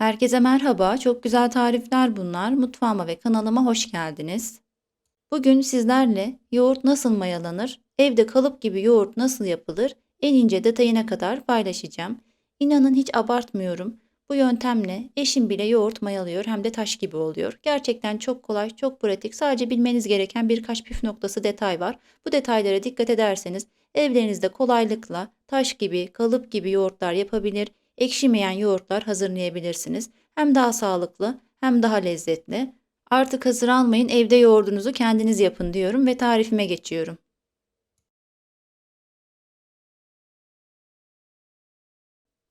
Herkese merhaba, çok güzel tarifler bunlar. Mutfağıma ve kanalıma hoş geldiniz. Bugün sizlerle yoğurt nasıl mayalanır, evde kalıp gibi yoğurt nasıl yapılır, en ince detayına kadar paylaşacağım. İnanın hiç abartmıyorum. Bu yöntemle eşim bile yoğurt mayalıyor hem de taş gibi oluyor. Gerçekten çok kolay, çok pratik. Sadece bilmeniz gereken birkaç püf noktası detay var. Bu detaylara dikkat ederseniz evlerinizde kolaylıkla taş gibi, kalıp gibi yoğurtlar yapabilir, ekşimeyen yoğurtlar hazırlayabilirsiniz. Hem daha sağlıklı hem daha lezzetli. Artık hazır almayın, evde yoğurdunuzu kendiniz yapın diyorum ve tarifime geçiyorum.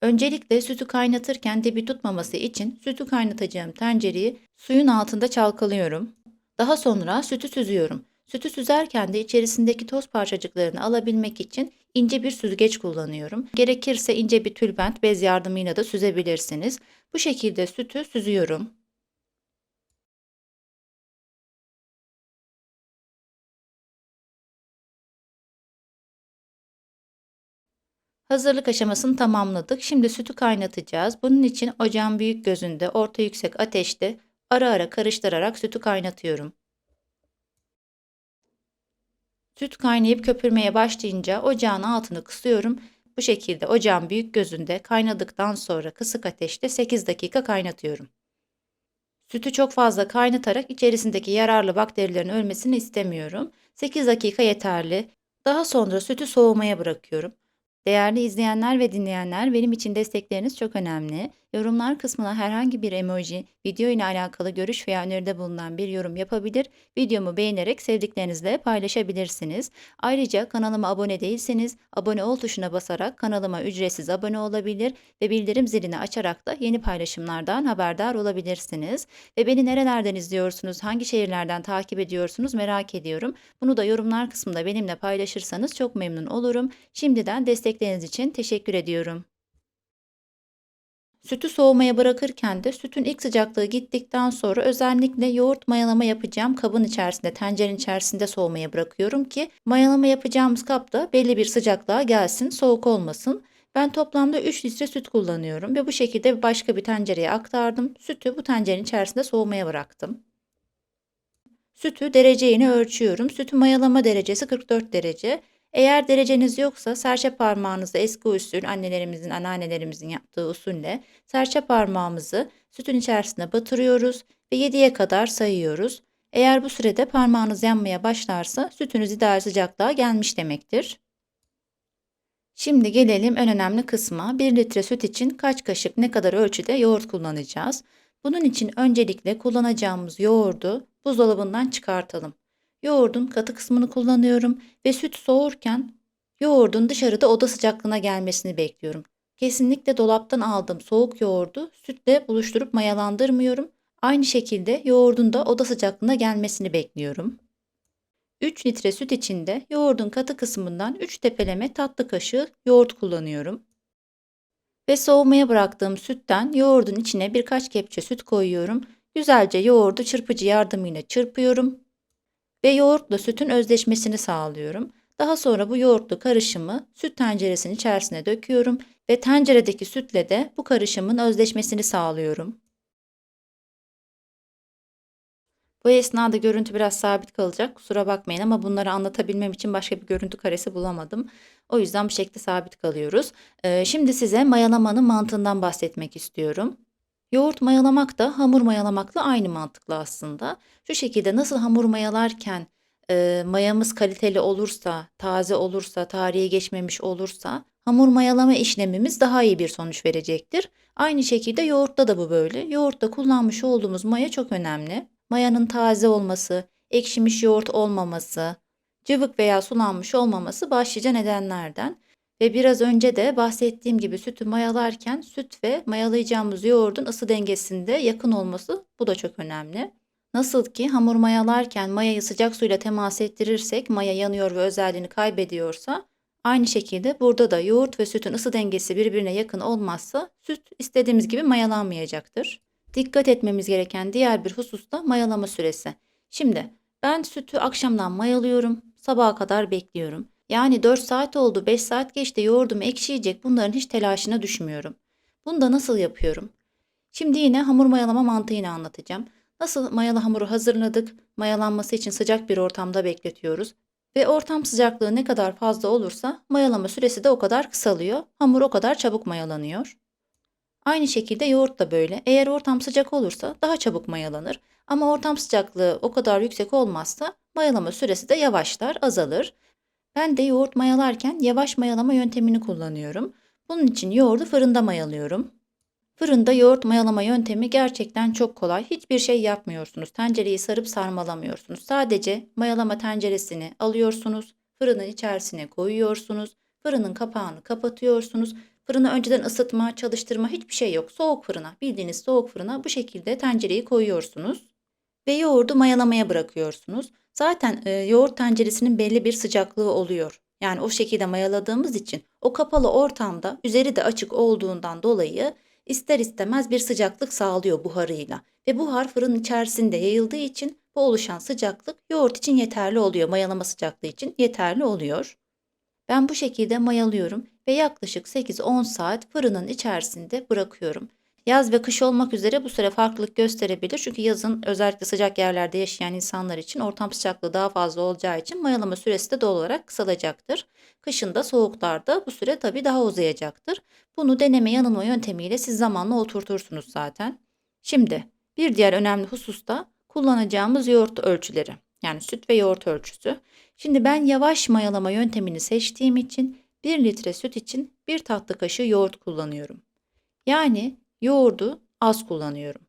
Öncelikle sütü kaynatırken dibi tutmaması için sütü kaynatacağım tencereyi suyun altında çalkalıyorum. Daha sonra sütü süzüyorum. Sütü süzerken de içerisindeki toz parçacıklarını alabilmek için ince bir süzgeç kullanıyorum. Gerekirse ince bir tülbent bez yardımıyla da süzebilirsiniz. Bu şekilde sütü süzüyorum. Hazırlık aşamasını tamamladık. Şimdi sütü kaynatacağız. Bunun için ocağın büyük gözünde orta yüksek ateşte ara ara karıştırarak sütü kaynatıyorum. Süt kaynayıp köpürmeye başlayınca ocağın altını kısıyorum. Bu şekilde ocağın büyük gözünde kaynadıktan sonra kısık ateşte 8 dakika kaynatıyorum. Sütü çok fazla kaynatarak içerisindeki yararlı bakterilerin ölmesini istemiyorum. 8 dakika yeterli. Daha sonra sütü soğumaya bırakıyorum. Değerli izleyenler ve dinleyenler, benim için destekleriniz çok önemli. Yorumlar kısmına herhangi bir emoji, video ile alakalı görüş veya öneride bulunan bir yorum yapabilir, videomu beğenerek sevdiklerinizle paylaşabilirsiniz. Ayrıca kanalıma abone değilseniz, abone ol tuşuna basarak kanalıma ücretsiz abone olabilir ve bildirim zilini açarak da yeni paylaşımlardan haberdar olabilirsiniz. Ve beni nerelerden izliyorsunuz, hangi şehirlerden takip ediyorsunuz merak ediyorum. Bunu da yorumlar kısmında benimle paylaşırsanız çok memnun olurum. Şimdiden destekleriniz için teşekkür ediyorum. Sütü soğumaya bırakırken de sütün ilk sıcaklığı gittikten sonra özellikle yoğurt mayalama yapacağım kabın içerisinde, tencerenin içerisinde soğumaya bırakıyorum ki mayalama yapacağımız kap da belli bir sıcaklığa gelsin, soğuk olmasın. Ben toplamda 3 litre süt kullanıyorum ve bu şekilde başka bir tencereye aktardım. Sütü bu tencerenin içerisinde soğumaya bıraktım. Sütü dereceğini ölçüyorum. Sütü mayalama derecesi 44 derece. Eğer dereceniz yoksa serçe parmağınızı eski usul annelerimizin, anneannelerimizin yaptığı usulle serçe parmağımızı sütün içerisine batırıyoruz ve 7'ye kadar sayıyoruz. Eğer bu sürede parmağınız yanmaya başlarsa sütünüz ideal sıcaklığa gelmiş demektir. Şimdi gelelim en önemli kısma. 1 litre süt için kaç kaşık ne kadar ölçüde yoğurt kullanacağız? Bunun için öncelikle kullanacağımız yoğurdu buzdolabından çıkartalım. Yoğurdun katı kısmını kullanıyorum ve süt soğurken yoğurdun dışarıda oda sıcaklığına gelmesini bekliyorum. Kesinlikle dolaptan aldığım soğuk yoğurdu sütle buluşturup mayalandırmıyorum. Aynı şekilde yoğurdun da oda sıcaklığına gelmesini bekliyorum. 3 litre süt içinde yoğurdun katı kısmından 3 tepeleme tatlı kaşığı yoğurt kullanıyorum. Ve soğumaya bıraktığım sütten yoğurdun içine birkaç kepçe süt koyuyorum. Güzelce yoğurdu çırpıcı yardımıyla çırpıyorum ve yoğurtla sütün özleşmesini sağlıyorum. Daha sonra bu yoğurtlu karışımı süt tenceresinin içerisine döküyorum ve tenceredeki sütle de bu karışımın özleşmesini sağlıyorum. Bu esnada görüntü biraz sabit kalacak. Kusura bakmayın ama bunları anlatabilmem için başka bir görüntü karesi bulamadım. O yüzden bu şekilde sabit kalıyoruz. Ee, şimdi size mayalamanın mantığından bahsetmek istiyorum. Yoğurt mayalamak da hamur mayalamakla aynı mantıklı aslında. Şu şekilde nasıl hamur mayalarken e, mayamız kaliteli olursa, taze olursa, tarihe geçmemiş olursa hamur mayalama işlemimiz daha iyi bir sonuç verecektir. Aynı şekilde yoğurtta da bu böyle. Yoğurtta kullanmış olduğumuz maya çok önemli. Mayanın taze olması, ekşimiş yoğurt olmaması, cıvık veya sulanmış olmaması başlıca nedenlerden. Ve biraz önce de bahsettiğim gibi sütü mayalarken süt ve mayalayacağımız yoğurdun ısı dengesinde yakın olması bu da çok önemli. Nasıl ki hamur mayalarken mayayı sıcak suyla temas ettirirsek maya yanıyor ve özelliğini kaybediyorsa aynı şekilde burada da yoğurt ve sütün ısı dengesi birbirine yakın olmazsa süt istediğimiz gibi mayalanmayacaktır. Dikkat etmemiz gereken diğer bir husus da mayalama süresi. Şimdi ben sütü akşamdan mayalıyorum, sabaha kadar bekliyorum. Yani 4 saat oldu, 5 saat geçti, yoğurdum ekşiyecek bunların hiç telaşına düşmüyorum. Bunu da nasıl yapıyorum? Şimdi yine hamur mayalama mantığını anlatacağım. Nasıl mayalı hamuru hazırladık, mayalanması için sıcak bir ortamda bekletiyoruz ve ortam sıcaklığı ne kadar fazla olursa mayalama süresi de o kadar kısalıyor. Hamur o kadar çabuk mayalanıyor. Aynı şekilde yoğurt da böyle. Eğer ortam sıcak olursa daha çabuk mayalanır. Ama ortam sıcaklığı o kadar yüksek olmazsa mayalama süresi de yavaşlar, azalır. Ben de yoğurt mayalarken yavaş mayalama yöntemini kullanıyorum. Bunun için yoğurdu fırında mayalıyorum. Fırında yoğurt mayalama yöntemi gerçekten çok kolay. Hiçbir şey yapmıyorsunuz. Tencereyi sarıp sarmalamıyorsunuz. Sadece mayalama tenceresini alıyorsunuz. Fırının içerisine koyuyorsunuz. Fırının kapağını kapatıyorsunuz. Fırını önceden ısıtma, çalıştırma hiçbir şey yok. Soğuk fırına, bildiğiniz soğuk fırına bu şekilde tencereyi koyuyorsunuz. Ve yoğurdu mayalamaya bırakıyorsunuz. Zaten e, yoğurt tenceresinin belli bir sıcaklığı oluyor. Yani o şekilde mayaladığımız için o kapalı ortamda üzeri de açık olduğundan dolayı ister istemez bir sıcaklık sağlıyor buharıyla. Ve buhar fırının içerisinde yayıldığı için bu oluşan sıcaklık yoğurt için yeterli oluyor. Mayalama sıcaklığı için yeterli oluyor. Ben bu şekilde mayalıyorum ve yaklaşık 8-10 saat fırının içerisinde bırakıyorum. Yaz ve kış olmak üzere bu süre farklılık gösterebilir. Çünkü yazın özellikle sıcak yerlerde yaşayan insanlar için ortam sıcaklığı daha fazla olacağı için mayalama süresi de doğal olarak kısalacaktır. Kışın da soğuklarda bu süre tabii daha uzayacaktır. Bunu deneme yanılma yöntemiyle siz zamanla oturtursunuz zaten. Şimdi bir diğer önemli husus da kullanacağımız yoğurt ölçüleri. Yani süt ve yoğurt ölçüsü. Şimdi ben yavaş mayalama yöntemini seçtiğim için 1 litre süt için 1 tatlı kaşığı yoğurt kullanıyorum. Yani yoğurdu az kullanıyorum.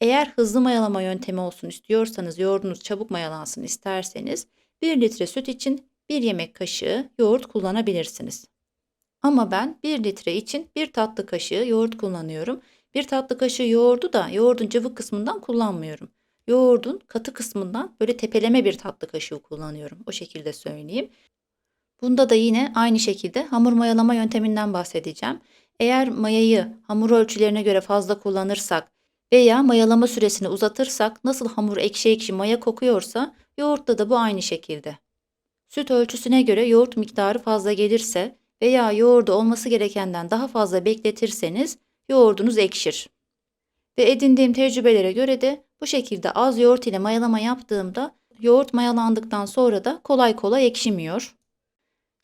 Eğer hızlı mayalama yöntemi olsun istiyorsanız, yoğurdunuz çabuk mayalansın isterseniz 1 litre süt için 1 yemek kaşığı yoğurt kullanabilirsiniz. Ama ben 1 litre için 1 tatlı kaşığı yoğurt kullanıyorum. 1 tatlı kaşığı yoğurdu da yoğurdun cıvık kısmından kullanmıyorum. Yoğurdun katı kısmından böyle tepeleme bir tatlı kaşığı kullanıyorum. O şekilde söyleyeyim. Bunda da yine aynı şekilde hamur mayalama yönteminden bahsedeceğim. Eğer mayayı hamur ölçülerine göre fazla kullanırsak veya mayalama süresini uzatırsak nasıl hamur ekşi ekşi maya kokuyorsa yoğurtta da bu aynı şekilde. Süt ölçüsüne göre yoğurt miktarı fazla gelirse veya yoğurdu olması gerekenden daha fazla bekletirseniz yoğurdunuz ekşir. Ve edindiğim tecrübelere göre de bu şekilde az yoğurt ile mayalama yaptığımda yoğurt mayalandıktan sonra da kolay kolay ekşimiyor.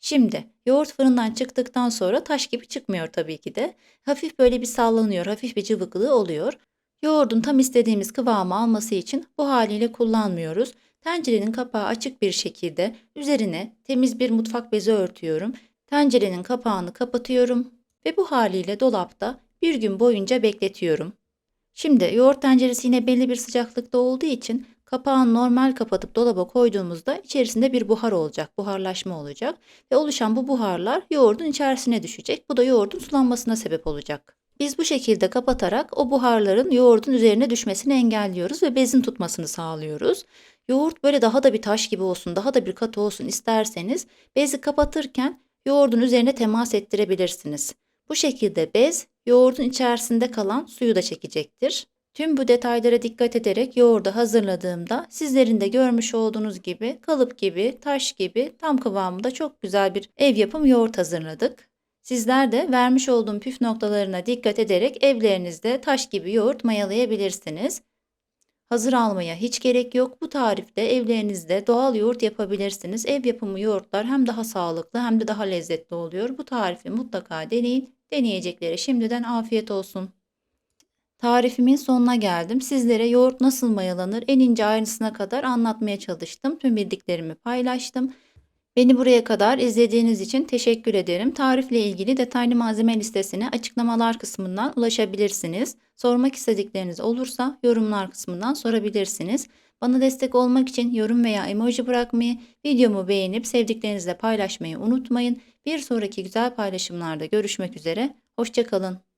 Şimdi yoğurt fırından çıktıktan sonra taş gibi çıkmıyor tabii ki de. Hafif böyle bir sallanıyor, hafif bir cıvıklığı oluyor. Yoğurdun tam istediğimiz kıvamı alması için bu haliyle kullanmıyoruz. Tencerenin kapağı açık bir şekilde üzerine temiz bir mutfak bezi örtüyorum. Tencerenin kapağını kapatıyorum ve bu haliyle dolapta bir gün boyunca bekletiyorum. Şimdi yoğurt tenceresi yine belli bir sıcaklıkta olduğu için kapağını normal kapatıp dolaba koyduğumuzda içerisinde bir buhar olacak, buharlaşma olacak ve oluşan bu buharlar yoğurdun içerisine düşecek. Bu da yoğurdun sulanmasına sebep olacak. Biz bu şekilde kapatarak o buharların yoğurdun üzerine düşmesini engelliyoruz ve bezin tutmasını sağlıyoruz. Yoğurt böyle daha da bir taş gibi olsun, daha da bir katı olsun isterseniz bezi kapatırken yoğurdun üzerine temas ettirebilirsiniz. Bu şekilde bez yoğurdun içerisinde kalan suyu da çekecektir. Tüm bu detaylara dikkat ederek yoğurdu hazırladığımda sizlerin de görmüş olduğunuz gibi kalıp gibi, taş gibi tam kıvamında çok güzel bir ev yapım yoğurt hazırladık. Sizler de vermiş olduğum püf noktalarına dikkat ederek evlerinizde taş gibi yoğurt mayalayabilirsiniz. Hazır almaya hiç gerek yok. Bu tarifte evlerinizde doğal yoğurt yapabilirsiniz. Ev yapımı yoğurtlar hem daha sağlıklı hem de daha lezzetli oluyor. Bu tarifi mutlaka deneyin. Deneyeceklere şimdiden afiyet olsun. Tarifimin sonuna geldim. Sizlere yoğurt nasıl mayalanır en ince ayrıntısına kadar anlatmaya çalıştım. Tüm bildiklerimi paylaştım. Beni buraya kadar izlediğiniz için teşekkür ederim. Tarifle ilgili detaylı malzeme listesine açıklamalar kısmından ulaşabilirsiniz. Sormak istedikleriniz olursa yorumlar kısmından sorabilirsiniz. Bana destek olmak için yorum veya emoji bırakmayı, videomu beğenip sevdiklerinizle paylaşmayı unutmayın. Bir sonraki güzel paylaşımlarda görüşmek üzere. Hoşçakalın.